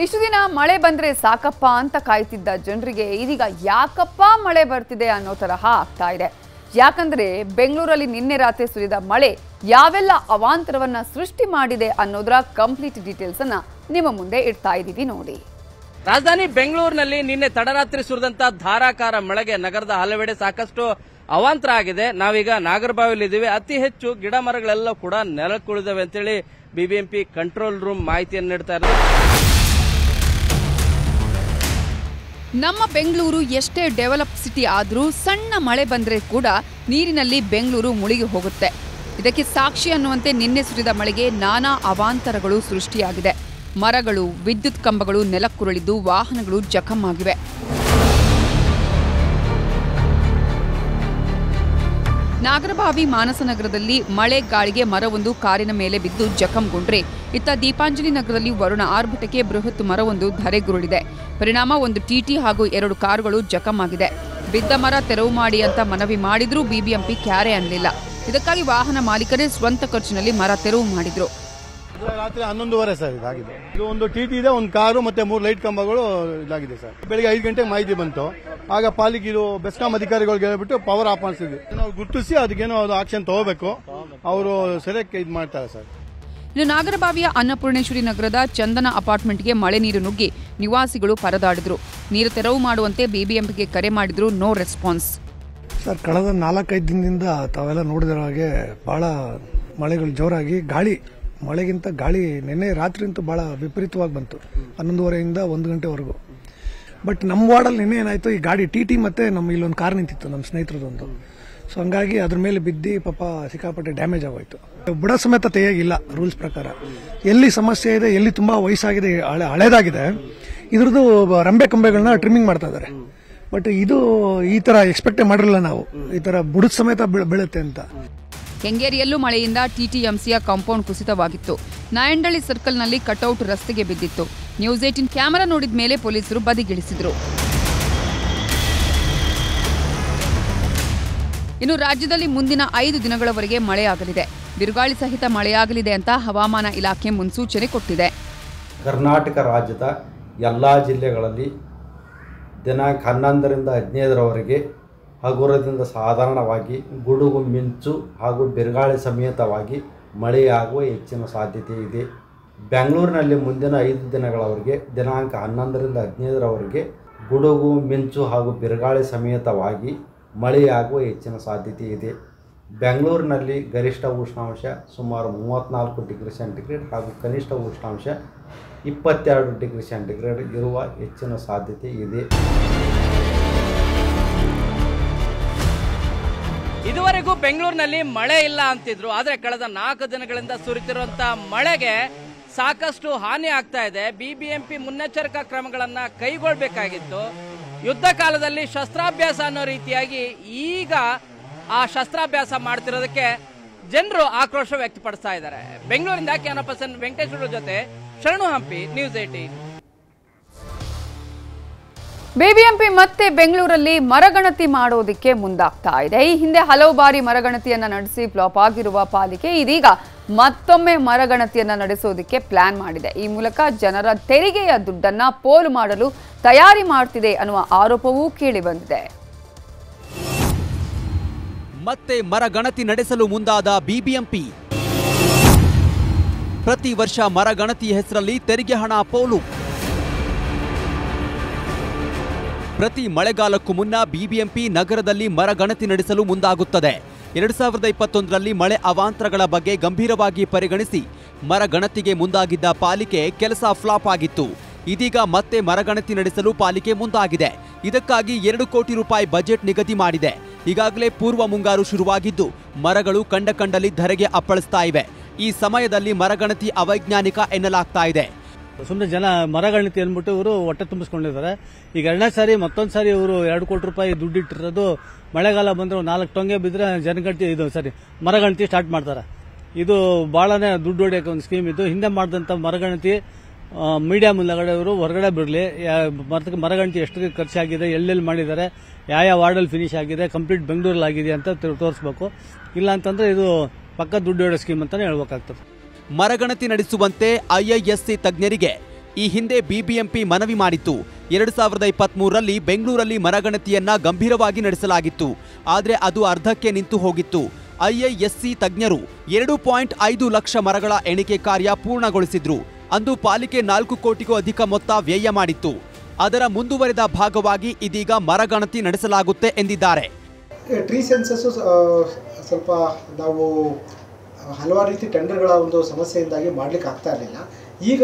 ಇಷ್ಟು ದಿನ ಮಳೆ ಬಂದ್ರೆ ಸಾಕಪ್ಪ ಅಂತ ಕಾಯ್ತಿದ್ದ ಜನರಿಗೆ ಇದೀಗ ಯಾಕಪ್ಪ ಮಳೆ ಬರ್ತಿದೆ ಅನ್ನೋ ತರಹ ಆಗ್ತಾ ಇದೆ. ಯಾಕಂದ್ರೆ ಬೆಂಗಳೂರಲ್ಲಿ ನಿನ್ನೆ ರಾತ್ರಿ ಸುರಿದ ಮಳೆ ಯಾವೆಲ್ಲ ಅವಾಂತರವನ್ನ ಸೃಷ್ಟಿ ಮಾಡಿದೆ ಅನ್ನೋದರ ಕಂಪ್ಲೀಟ್ ಡೀಟೇಲ್ಸ್ ಅನ್ನ ನಿಮ್ಮ ಮುಂದೆ ಇಡ್ತಾ ಇದ್ದೀವಿ ನೋಡಿ. ರಾಜಧಾನಿ ಬೆಂಗಳೂರಿನಲ್ಲಿ ನಿನ್ನೆ ತಡರಾತ್ರಿ ಸುರಿದಂತ ಧಾರಾಕಾರ ಮಳೆಗೆ ನಗರದ ಹಲವೆಡೆ ಸಾಕಷ್ಟು ಅವಾಂತರ ಆಗಿದೆ. ನಾವೀಗ ನಾಗರಬಾವಿಯಲ್ಲಿ ಇದ್ದೀವಿ. ಅತಿ ಹೆಚ್ಚು ಗಿಡ ಮರಗಳೆಲ್ಲ ಕೂಡ ನೆಲಕ್ಕುಳಿದವೆ ಅಂತೇಳಿ ಬಿಬಿಎಂಪಿ ಕಂಟ್ರೋಲ್ ರೂಮ್ ಮಾಹಿತಿಯನ್ನು ನೀಡ್ತಾ ನಮ್ಮ ಬೆಂಗಳೂರು ಎಷ್ಟೇ ಡೆವಲಪ್ ಸಿಟಿ ಆದರೂ ಸಣ್ಣ ಮಳೆ ಬಂದರೆ ಕೂಡ ನೀರಿನಲ್ಲಿ ಬೆಂಗಳೂರು ಮುಳುಗಿ ಹೋಗುತ್ತೆ. ಇದಕ್ಕೆ ಸಾಕ್ಷಿ ಅನ್ನುವಂತೆ ನಿನ್ನೆ ಸುರಿದ ಮಳೆಗೆ ನಾನಾ ಅವಾಂತರಗಳು ಸೃಷ್ಟಿಯಾಗಿದೆ. ಮರಗಳು, ವಿದ್ಯುತ್ ಕಂಬಗಳು ನೆಲಕ್ಕುರುಳಿದ್ದು ವಾಹನಗಳು ಜಖಂ ಆಗಿವೆ ನಾಗರಬಾವಿ ಮಾನಸನಗರದಲ್ಲಿ ಮಳೆ, ಗಾಳಿಗೆ ಮರವೊಂದು ಕಾರಿನ ಮೇಲೆ ಬಿದ್ದು ಜಖಂಗೊಂಡ್ರೆ ಇತ್ತ ದೀಪಾಂಜಲಿ ನಗರದಲ್ಲಿ ವರುಣ ಆರ್ಭಟಕ್ಕೆ ಬೃಹತ್ ಮರವೊಂದು ಧರೆಗುರುಳಿದೆ. ಪರಿಣಾಮ ಒಂದು ಟಿಟಿ ಹಾಗೂ ಎರಡು ಕಾರುಗಳು ಜಖಂ ಆಗಿದೆ. ಬಿದ್ದ ಮರ ತೆರವು ಮಾಡಿ ಅಂತ ಮನವಿ ಮಾಡಿದ್ರೂ ಬಿಬಿಎಂಪಿ ಕ್ಯಾರೆ ಅನ್ನಲಿಲ್ಲ ಇದಕ್ಕಾಗಿ ವಾಹನ ಮಾಲೀಕರೇ ಸ್ವಂತ ಖರ್ಚಿನಲ್ಲಿ ಮರ ತೆರವು ಮಾಡಿದ್ರು. ರಾತ್ರಿ ಹನ್ನೊಂದುವರೆ ಸರ್ ಇದಾಗಿದೆ. ಇದು ಒಂದು ಟಿಟಿ ಇದೆ, ಒಂದು ಕಾರು ಮತ್ತೆ ಮೂರು ಲೈಟ್ ಕಂಬಗಳು ಇದಾಗಿದೆ ಸರ್. ಬೆಳಿಗ್ಗೆ ಐದು ಗಂಟೆಗೆ ಮಾಹಿತಿ ಬಂತು. ಆಗ ಪಾಲಿಕೆ ಇದು ಬೆಸ್ಕಾಂ ಅಧಿಕಾರಿಗಳಿಗೆ ಹೇಳ್ಬಿಟ್ಟು ಪವರ್ ಆಫ್ ಮಾಡಿಸಿದ್ವಿ. ನಾವು ಗುರುತಿಸಿ ಅದಕ್ಕೇನೋ ಅದು ಆಕ್ಷನ್ ತಗೋಬೇಕು. ಅವರು ಸೆಲೆಕ್ಟ್ ಇದು ಮಾಡ್ತಾರೆ ಸರ್. ಇನ್ನು ನಾಗರಬಾವಿಯ ಅನ್ನಪೂರ್ಣೇಶ್ವರಿ ನಗರದ ಚಂದನ ಅಪಾರ್ಟ್ಮೆಂಟ್ಗೆ ಮಳೆ ನೀರು ನುಗ್ಗಿ ನಿವಾಸಿಗಳು ಪರದಾಡಿದ್ರು. ನೀರು ತೆರವು ಮಾಡುವಂತೆ ಬಿಬಿಎಂಪಿಗೆ ಕರೆ ಮಾಡಿದ್ರು ನೋ ರೆಸ್ಪಾನ್ಸ್. ಸರ್ ಕಳೆದ ನಾಲ್ಕೈದು ದಿನದಿಂದ ತಾವೆಲ್ಲ ನೋಡಿದಿರೋ ಹಾಗೆ ಬಹಳ ಮಳೆಗಳು ಜೋರಾಗಿ ಗಾಳಿ ಮಳೆಗಿಂತ ಗಾಳಿ ನಿನ್ನೆ ರಾತ್ರಿ ಅಂತೂ ಬಹಳ ವಿಪರೀತವಾಗಿ ಬಂತು. ಹನ್ನೊಂದುವರೆಯಿಂದ ಒಂದು ಗಂಟೆವರೆಗೂ. ಬಟ್ ನಮ್ಮ ವಾರ್ಡಲ್ಲಿ ನಿನ್ನೆ ಏನಾಯ್ತು, ಈ ಗಾಡಿ ಟಿ ಟಿ ಮತ್ತೆ ನಮ್ಮ ಇಲ್ಲೊಂದು ಕಾರ್ ನಿಂತಿತ್ತು ನಮ್ಮ ಸ್ನೇಹಿತರದೊಂದು. ಸೊ ಹಂಗಾಗಿ ಅದ್ರ ಮೇಲೆ ಬಿದ್ದು ಪಾಪ ಸಿಕ್ಕಾಪಟ್ಟೆ ಡ್ಯಾಮೇಜ್ ಆಗೋಯ್ತು. ಬುಡ ಸಮೇತ ತೆಯಾಗಿಲ್ಲ ರೂಲ್ಸ್ ಪ್ರಕಾರ. ಎಲ್ಲಿ ಸಮಸ್ಯೆ ಇದೆ, ಎಲ್ಲಿ ತುಂಬಾ ವಯಸ್ಸಾಗಿದೆ, ಹಳೆ ಹಳೇದಾಗಿದೆ, ಇದ್ರದ್ದು ರಂಬೆ ಕಂಬೆಗಳನ್ನ ಟ್ರಿಮ್ಮಿಂಗ್ ಮಾಡ್ತಾ ಇದ್ದಾರೆ ಬಟ್ ಇದು ಈ ತರ ಎಕ್ಸ್ಪೆಕ್ಟೇ ಮಾಡಿರಲಿಲ್ಲ ನಾವು. ಈ ತರ ಬುಡದ ಸಮೇತ ಬೀಳ್- ಬೀಳುತ್ತೆ ಅಂತ. ಕೆಂಗೇರಿಯಲ್ಲೂ ಮಳೆಯಿಂದ ಟಿಟಿಎಂಸಿಯ ಕಾಂಪೌಂಡ್ ಕುಸಿತವಾಗಿತ್ತು. ನಾಯಂಡಳ್ಳಿ ಸರ್ಕಲ್ನಲ್ಲಿ ಕಟೌಟ್ ರಸ್ತೆಗೆ ಬಿದ್ದಿತ್ತು. ನ್ಯೂಸ್ ಏಟಿನ್ ಕ್ಯಾಮೆರಾ ನೋಡಿದ ಮೇಲೆ ಪೊಲೀಸರು ಬದಿಗಿಳಿಸಿದ್ರು. ಇನ್ನು ರಾಜ್ಯದಲ್ಲಿ ಮುಂದಿನ ಐದು ದಿನಗಳವರೆಗೆ ಮಳೆಯಾಗಲಿದೆ. ಬಿರುಗಾಳಿ ಸಹಿತ ಮಳೆಯಾಗಲಿದೆ ಅಂತ ಹವಾಮಾನ ಇಲಾಖೆ ಮುನ್ಸೂಚನೆ ಕೊಟ್ಟಿದೆ. ಕರ್ನಾಟಕ ರಾಜ್ಯದ ಎಲ್ಲ ಜಿಲ್ಲೆಗಳಲ್ಲಿ ದಿನಾಂಕ ಹನ್ನೊಂದರಿಂದ ಹದಿನೈದರವರೆಗೆ ಹಗುರದಿಂದ ಸಾಧಾರಣವಾಗಿ ಗುಡುಗು ಮಿಂಚು ಹಾಗೂ ಬಿರುಗಾಳಿ ಸಮೇತವಾಗಿ ಮಳೆಯಾಗುವ ಹೆಚ್ಚಿನ ಸಾಧ್ಯತೆ ಇದೆ. ಬೆಂಗಳೂರಿನಲ್ಲಿ ಮುಂದಿನ ಐದು ದಿನಗಳವರೆಗೆ, ದಿನಾಂಕ ಹನ್ನೊಂದರಿಂದ ಹದಿನೈದರವರೆಗೆ ಗುಡುಗು ಮಿಂಚು ಹಾಗೂ ಬಿರುಗಾಳಿ ಸಮೇತವಾಗಿ ಮಳೆಯಾಗುವ ಹೆಚ್ಚಿನ ಸಾಧ್ಯತೆ ಇದೆ. ಬೆಂಗಳೂರಿನಲ್ಲಿ ಗರಿಷ್ಠ ಉಷ್ಣಾಂಶ ಸುಮಾರು ಮೂವತ್ತ್ನಾಲ್ಕು ಡಿಗ್ರಿ ಸೆಂಟಿಗ್ರೇಡ್ ಹಾಗೂ ಕನಿಷ್ಠ ಉಷ್ಣಾಂಶ ಇಪ್ಪತ್ತೆರಡು ಡಿಗ್ರಿ ಸೆಂಟಿಗ್ರೇಡ್ ಇರುವ ಹೆಚ್ಚಿನ ಸಾಧ್ಯತೆ ಇದೆ. ಇದುವರೆಗೂ ಬೆಂಗಳೂರಿನಲ್ಲಿ ಮಳೆ ಇಲ್ಲ ಅಂತಿದ್ರು. ಆದ್ರೆ ಕಳೆದ ನಾಲ್ಕು ದಿನಗಳಿಂದ ಸುರಿತಿರುವಂತ ಮಳೆಗೆ ಸಾಕಷ್ಟು ಹಾನಿ ಆಗ್ತಾ ಇದೆ. ಬಿಬಿಎಂಪಿ ಮುನ್ನೆಚ್ಚರಿಕಾ ಕ್ರಮಗಳನ್ನ ಕೈಗೊಳ್ಳಬೇಕಾಗಿತ್ತು ಯುದ್ಧ ಕಾಲದಲ್ಲಿ ಶಸ್ತ್ರಾಭ್ಯಾಸ ಅನ್ನೋ ರೀತಿಯಾಗಿ ಈಗ ಆ ಶಸ್ತ್ರಾಭ್ಯಾಸ ಮಾಡ್ತಿರೋದಕ್ಕೆ ಜನರು ಆಕ್ರೋಶ ವ್ಯಕ್ತಪಡಿಸ್ತಾ ಇದ್ದಾರೆ. ಬೆಂಗಳೂರಿಂದ ಕ್ಯಾನೋ ಪರ್ಸನ್ ವೆಂಕಟೇಶ್ವರ ಜೊತೆ ಶರಣು ಹಂಪಿ ನ್ಯೂಸ್ ಏಟೀನ್ ಬಿಬಿಎಂಪಿ ಮತ್ತೆ ಬೆಂಗಳೂರಲ್ಲಿ ಮರಗಣತಿ ಮಾಡೋದಕ್ಕೆ ಮುಂದಾಗ್ತಾ ಇದೆ. ಈ ಹಿಂದೆ ಹಲವು ಬಾರಿ ಮರಗಣತಿಯನ್ನ ನಡೆಸಿ ಫ್ಲಾಪ್ ಆಗಿರುವ ಪಾಲಿಕೆ ಇದೀಗ ಮತ್ತೊಮ್ಮೆ ಮರಗಣತಿಯನ್ನ ನಡೆಸೋದಕ್ಕೆ ಪ್ಲಾನ್ ಮಾಡಿದೆ. ಈ ಮೂಲಕ ಜನರ ತೆರಿಗೆಯ ದುಡ್ಡನ್ನ ಪೋಲು ಮಾಡಲು ತಯಾರಿ ಮಾಡ್ತಿದೆ ಅನ್ನುವ ಆರೋಪವೂ ಕೇಳಿಬಂದಿದೆ ಮತ್ತೆ ಮರಗಣತಿ ನಡೆಸಲು ಮುಂದಾದ ಬಿಬಿಎಂಪಿ. ಪ್ರತಿ ವರ್ಷ ಮರಗಣತಿ ಹೆಸರಲ್ಲಿ ತೆರಿಗೆ ಹಣ ಪೋಲು. ಪ್ರತಿ ಮಳೆಗಾಲಕ್ಕೂ ಮುನ್ನ ಬಿಬಿಎಂಪಿ ನಗರದಲ್ಲಿ ಮರಗಣತಿ ನಡೆಸಲು ಮುಂದಾಗುತ್ತದೆ. ಎರಡು ಸಾವಿರದ ಇಪ್ಪತ್ತೊಂದರಲ್ಲಿ ಮಳೆ ಅವಾಂತರಗಳ ಬಗ್ಗೆ ಗಂಭೀರವಾಗಿ ಪರಿಗಣಿಸಿ ಮರಗಣತಿಗೆ ಮುಂದಾಗಿದ್ದ ಪಾಲಿಕೆ ಕೆಲಸ ಫ್ಲಾಪ್ ಆಗಿತ್ತು. ಇದೀಗ ಮತ್ತೆ ಮರಗಣತಿ ನಡೆಸಲು ಪಾಲಿಕೆ ಮುಂದಾಗಿದೆ. ಇದಕ್ಕಾಗಿ ಎರಡು ಕೋಟಿ ರೂಪಾಯಿ ಬಜೆಟ್ ನಿಗದಿ ಮಾಡಿದೆ. ಈಗಾಗಲೇ ಪೂರ್ವ ಮುಂಗಾರು ಶುರುವಾಗಿದ್ದು ಮರಗಳು ಕಂಡ ಕಂಡಲ್ಲಿ ಧರೆಗೆ ಅಪ್ಪಳಿಸ್ತಾ ಇವೆ. ಈ ಸಮಯದಲ್ಲಿ ಮರಗಣತಿ ಅವೈಜ್ಞಾನಿಕ ಎನ್ನಲಾಗ್ತಾ ಇದೆ. ಸುಮ್ಮನೆ ಜನ ಮರಗಣತಿ ಅಂದ್ಬಿಟ್ಟು ಇವರು ಹೊಟ್ಟೆ ತುಂಬಿಸ್ಕೊಂಡಿದ್ದಾರೆ. ಈಗ ಎರಡನೇ ಸಾರಿ, ಮತ್ತೊಂದು ಸಾರಿ ಇವರು ಎರಡು ಕೋಟಿ ರೂಪಾಯಿ ದುಡ್ಡಿಟ್ಟಿರೋದು ಮಳೆಗಾಲ ಬಂದ್ರೆ ನಾಲ್ಕು ಟೊಂಗೆ ಬಿದ್ರೆ ಜನಗಣತಿ ಇದು ಸಾರಿ, ಮರಗಣತಿ ಸ್ಟಾರ್ಟ್ ಮಾಡ್ತಾರೆ. ಇದು ಬಹಳನೇ ದುಡ್ಡು ಹೊಡೆಯೋಕೆ ಒಂದು ಸ್ಕೀಮ್ ಇದ್ದು, ಹಿಂದೆ ಮಾಡಿದಂಥ ಮರಗಣತಿ ಮೀಡಿಯಾ ಮುಂದಗಡೆ ಇವರು ಹೊರಗಡೆ ಬಿಡಲಿ. ಮರಗಣತಿ ಎಷ್ಟು ಖರ್ಚಾಗಿದೆ, ಎಲ್ಲೆಲ್ಲಿ ಮಾಡಿದ್ದಾರೆ, ಯಾವ ಯಾವ ವಾರ್ಡಲ್ಲಿ ಫಿನಿಶ್ ಆಗಿದೆ ಕಂಪ್ಲೀಟ್ ಬೆಂಗಳೂರಲ್ಲಿ ಆಗಿದೆ ಅಂತ ತೋರಿಸ್ಬೇಕು. ಇಲ್ಲ ಅಂತಂದ್ರೆ ಇದು ಪಕ್ಕ ದುಡ್ಡು ಹೊಡೆಯೋ ಸ್ಕೀಮ್ ಅಂತಲೇ ಹೇಳ್ಬೇಕಾಗ್ತದೆ. ಮರಗಣತಿ ನಡೆಸುವಂತೆ ಐಐಎಸ್ಸಿ ತಜ್ಞರಿಗೆ ಈ ಹಿಂದೆ ಬಿಬಿಎಂಪಿ ಮನವಿ ಮಾಡಿತ್ತು. ಎರಡು ಸಾವಿರದ ಇಪ್ಪತ್ತ್ಮೂರರಲ್ಲಿ ಬೆಂಗಳೂರಲ್ಲಿ ಮರಗಣತಿಯನ್ನ ಗಂಭೀರವಾಗಿ ನಡೆಸಲಾಗಿತ್ತು. ಆದರೆ ಅದು ಅರ್ಧಕ್ಕೆ ನಿಂತು ಹೋಗಿತ್ತು. ಐಐಎಸ್ಸಿ ತಜ್ಞರು ಎರಡು ಪಾಯಿಂಟ್ ಐದು ಲಕ್ಷ ಮರಗಳ ಎಣಿಕೆ ಕಾರ್ಯ ಪೂರ್ಣಗೊಳಿಸಿದ್ರು. ಅಂದು ಪಾಲಿಕೆ ನಾಲ್ಕು ಕೋಟಿಗೂ ಅಧಿಕ ಮೊತ್ತ ವ್ಯಯ ಮಾಡಿತ್ತು. ಅದರ ಮುಂದುವರೆದ ಭಾಗವಾಗಿ ಇದೀಗ ಮರಗಣತಿ ನಡೆಸಲಾಗುತ್ತೆ ಎಂದಿದ್ದಾರೆ. ಟ್ರೀ ಸೆನ್ಸಸ್ಸು ಸ್ವಲ್ಪ ನಾವು ಹಲವಾರು ರೀತಿ ಟೆಂಡರ್ಗಳ ಒಂದು ಸಮಸ್ಯೆಯಿಂದಾಗಿ ಮಾಡಲಿಕ್ಕೆ ಆಗ್ತಾ ಇರಲಿಲ್ಲ. ಈಗ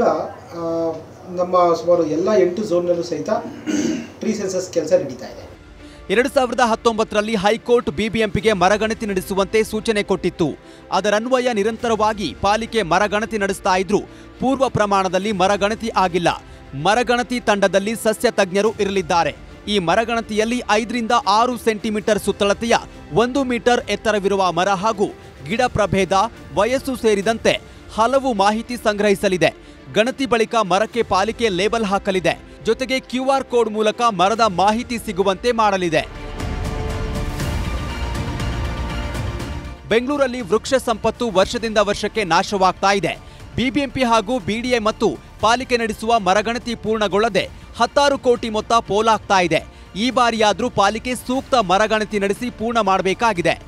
ನಮ್ಮ ಸುಮಾರು ಎಲ್ಲ ಎಂಟು ಝೋನ್ನಲ್ಲೂ ಸಹಿತ ಪ್ರೀ ಸೆನ್ಸಸ್ ಕೆಲಸ ನಡೀತಾ ಇದೆ. ಎರಡು ಸಾವಿರದ ಹತ್ತೊಂಬತ್ತರಲ್ಲಿ ಹೈಕೋರ್ಟ್ ಬಿಬಿಎಂಪಿಗೆ ಮರಗಣತಿ ನಡೆಸುವಂತೆ ಸೂಚನೆ ಕೊಟ್ಟಿತ್ತು. ಅದರನ್ವಯ ನಿರಂತರವಾಗಿ ಪಾಲಿಕೆ ಮರಗಣತಿ ನಡೆಸ್ತಾ ಇದ್ರು. ಪೂರ್ವ ಪ್ರಮಾಣದಲ್ಲಿ ಮರಗಣತಿ ಆಗಿಲ್ಲ. ಮರಗಣತಿ ತಂಡದಲ್ಲಿ ಸಸ್ಯ ತಜ್ಞರು ಇರಲಿದ್ದಾರೆ. ಈ ಮರಗಣತಿಯಲ್ಲಿ ಐದರಿಂದ ಆರು ಸೆಂಟಿಮೀಟರ್ ಸುತ್ತಳತೆಯ, ಒಂದು ಮೀಟರ್ ಎತ್ತರವಿರುವ ಮರ ಹಾಗೂ ಗಿಡ ಪ್ರಭೇದ ವಯಸ್ಸು ಸೇರಿದಂತೆ ಹಲವು ಮಾಹಿತಿ ಸಂಗ್ರಹಿಸಲಿದೆ. ಗಣತಿ ಬಳಿಕ ಮರಕ್ಕೆ ಪಾಲಿಕೆ ಲೇಬಲ್ ಹಾಕಲಿದೆ. ಜೊತೆಗೆ ಕ್ಯೂಆರ್ ಕೋಡ್ ಮೂಲಕ ಮರದ ಮಾಹಿತಿ ಸಿಗುವಂತೆ ಮಾಡಲಿದೆ. ಬೆಂಗಳೂರಲ್ಲಿ ವೃಕ್ಷ ಸಂಪತ್ತು ವರ್ಷದಿಂದ ವರ್ಷಕ್ಕೆ ನಾಶವಾಗ್ತಾ ಇದೆ. ಬಿಬಿಎಂಪಿ ಹಾಗೂ ಬಿಡಿಎ ಮತ್ತು ಪಾಲಿಕೆ ನಡೆಸುವ ಮರಗಣತಿ ಪೂರ್ಣಗೊಳ್ಳದೆ ಹತ್ತಾರು ಕೋಟಿ ಮೊತ್ತ ಪೋಲಾಗ್ತಾ ಇದೆ. ಈ ಬಾರಿಯಾದರೂ ಪಾಲಿಕೆ ಸೂಕ್ತ ಮರಗಣತಿ ನಡೆಸಿ ಪೂರ್ಣ ಮಾಡಬೇಕಾಗಿದೆ.